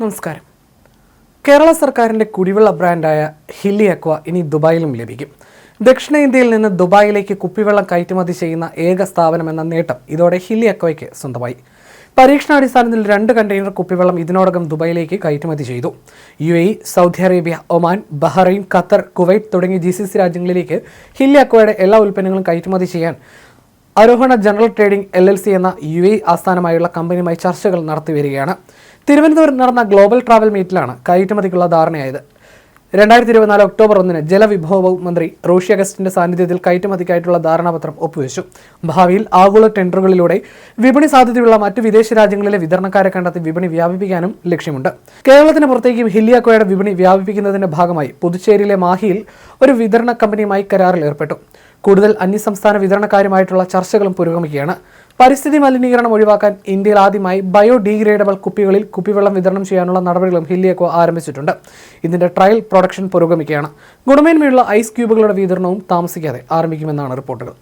നമസ്കാരം. കേരള സർക്കാരിന്റെ കുടിവെള്ള ബ്രാൻഡായ ഹില്ലി അക്വ ഇനി ദുബായിലും ലഭിക്കും. ദക്ഷിണേന്ത്യയിൽ നിന്ന് ദുബായിലേക്ക് കുപ്പിവെള്ളം കയറ്റുമതി ചെയ്യുന്ന ഏക സ്ഥാപനം എന്ന നേട്ടം ഇതോടെ ഹില്ലി അക്വയ്ക്ക് സ്വന്തമായി. പരീക്ഷണാടിസ്ഥാനത്തിൽ രണ്ട് കണ്ടെയ്നർ കുപ്പിവെള്ളം ഇതിനോടകം ദുബായിലേക്ക് കയറ്റുമതി ചെയ്തു. U A Saudi Arabia Oman Bahrain Qatar Kuwait തുടങ്ങിയ ജി രാജ്യങ്ങളിലേക്ക് ഹില്ലി അക്വയുടെ എല്ലാ ഉൽപ്പന്നങ്ങളും കയറ്റുമതി ചെയ്യാൻ Arohana general trading L L C എന്ന യു എ ആസ്ഥാനമായുള്ള കമ്പനിയുമായി ചർച്ചകൾ നടത്തിവരികയാണ് തിരുവനന്തപുരം നടന്ന ഗ്ലോബൽ ട്രാവൽ മീറ്റിലാണ് കയറ്റുമതിക്കുള്ള ധാരണയായത്. രണ്ടായിരത്തി ഇരുപത്തിനാല് ഒക്ടോബർ ഒന്നിന് ജലവിഭവ വകുപ്പ് മന്ത്രി റോഷി അഗസ്റ്റിന്റെ സാന്നിധ്യത്തിൽ കയറ്റുമതിക്കായിട്ടുള്ള ധാരണാപത്രം ഒപ്പുവെച്ചു. ഭാവിയിൽ ആഗോള ടെൻഡറുകളിലൂടെ വിപണി സാധ്യതയുള്ള മറ്റ് വിദേശ രാജ്യങ്ങളിലെ വിതരണക്കാരെ കണ്ടെത്തി വിപണി വ്യാപിപ്പിക്കാനും ലക്ഷ്യമുണ്ട്. കേരളത്തിന് പുറത്തേക്കും ഹില്ലിയാക്കോയുടെ വിപണി വ്യാപിപ്പിക്കുന്നതിന്റെ ഭാഗമായി പുതുച്ചേരിയിലെ മാഹിയിൽ ഒരു വിതരണ കമ്പനിയുമായി കരാറിൽ ഏർപ്പെട്ടു. കൂടുതൽ അന്യസംസ്ഥാന വിതരണക്കാരുമായിട്ടുള്ള ചർച്ചകളും പുരോഗമിക്കുകയാണ്. പരിസ്ഥിതി മലിനീകരണം ഒഴിവാക്കാൻ ഇന്ത്യയിൽ ആദ്യമായി ബയോഡീഗ്രേഡബിൾ കുപ്പികളിൽ കുപ്പിവെള്ളം വിതരണം ചെയ്യാനുള്ള നടപടികളും ഹില്ലിയക്കോ ആരംഭിച്ചിട്ടുണ്ട്. ഇതിന്റെ ട്രയൽ പ്രൊഡക്ഷൻ പുരോഗമിക്കുകയാണ്. ഗുണമേന്മയുള്ള ഐസ് ക്യൂബുകളുടെ വിതരണവും താമസിക്കാതെ ആരംഭിക്കുമെന്നാണ് റിപ്പോർട്ടുകൾ.